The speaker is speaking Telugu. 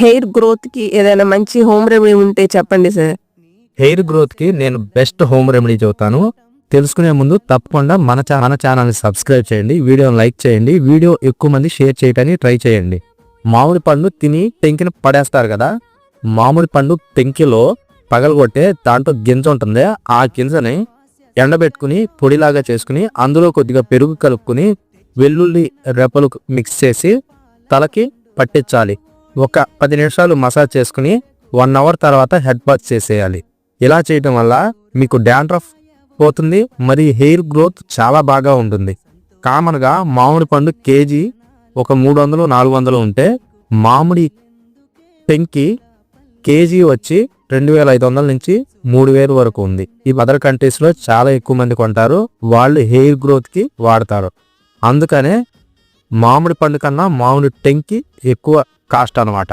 హెయిర్ గ్రోత్కి ఏదైనా మంచి హోమ్ రెమెడీ ఉంటే చెప్పండి సార్. హెయిర్ గ్రోత్కి నేను బెస్ట్ హోమ్ రెమెడీ చెబుతాను. తెలుసుకునే ముందు తప్పకుండా మన మన ఛానల్ని సబ్స్క్రైబ్ చేయండి వీడియోని లైక్ చేయండి వీడియో ఎక్కువ మంది షేర్ చేయడానికి ట్రై చేయండి. మామిడి పండు తిని టెంకిని పడేస్తారు కదా మామిడి పండు టెంకిలో పగలగొట్టే దాంట్లో గింజ ఉంటుంది. ఆ గింజని ఎండబెట్టుకుని పొడిలాగా చేసుకుని అందులో కొద్దిగా పెరుగు కలుపుకుని వెల్లుల్లి రెప్పలు మిక్స్ చేసి తలకి పట్టించాలి. ఒక పది నిమిషాలు మసాజ్ చేసుకుని వన్ అవర్ తర్వాత హెడ్ బాత్ చేసేయాలి. ఇలా చేయటం వల్ల మీకు డాండ్రఫ్ పోతుంది మరి హెయిర్ గ్రోత్ చాలా బాగా ఉంటుంది. కామన్గా మామిడి పండు కేజీ ఒక మూడు వందలు నాలుగు వందలు ఉంటే మామిడి పెంకి కేజీ వచ్చి రెండు వేల ఐదు వందల నుంచి మూడు వేలు వరకు ఉంది. ఈ అదర్ కంట్రీస్లో చాలా ఎక్కువ మంది కొంటారు వాళ్ళు హెయిర్ గ్రోత్కి వాడతారు. అందుకనే మామిడి పండు కన్నా మామిడి టెంకి ఎక్కువ కాస్ట్ అనమాట